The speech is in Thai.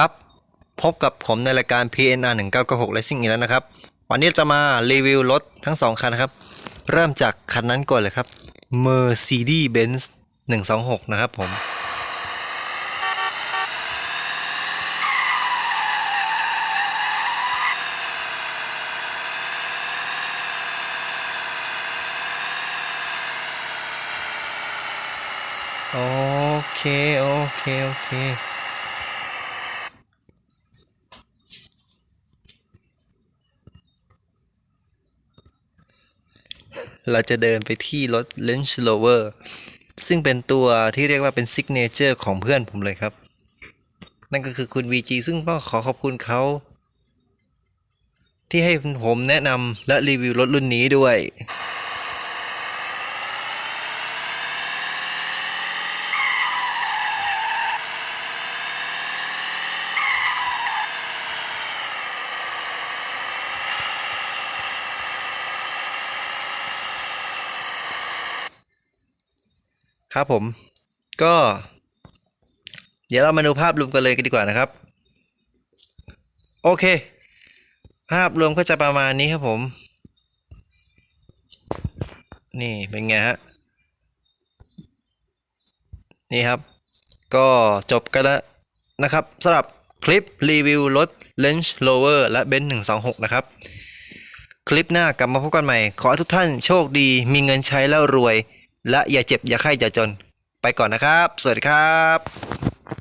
ครับ พบกับผมในรายการ PNR 1996 Racing อีกแล้วนะครับ วันนี้จะมารีวิวรถทั้งสองคันนะครับ เริ่มจากคันนั้นก่อนเลยครับ Mercedes-Benz 126 นะครับผมโอเค โอเค โอเค เราจะเดินไปที่รถ Range Rover ซึ่งเป็นตัวที่เรียกว่าเป็นซิกเนเจอร์ของเพื่อนผมเลยครับ นั่นก็คือคุณ VG ซึ่งต้องขอขอบคุณเขา ที่ให้ผมแนะนำและรีวิวรถรุ่นนี้ด้วย ครับผม ก็ เดี๋ยวเรามาดูภาพรวมกันเลยกันดีกว่านะครับ โอเค ภาพรวมก็จะประมาณนี้ครับผม นี่เป็นไงฮะ นี่ครับ ก็จบกันแล้วนะครับสำหรับคลิปรีวิวรถ Range Rover และ Benz 126 นะครับ คลิปหน้ากลับมาพบกันใหม่ ขอทุกท่านโชคดีมีเงินใช้แล้วรวย และอย่าเจ็บอย่าไข้อย่าจน ไปก่อนนะครับ สวัสดีครับ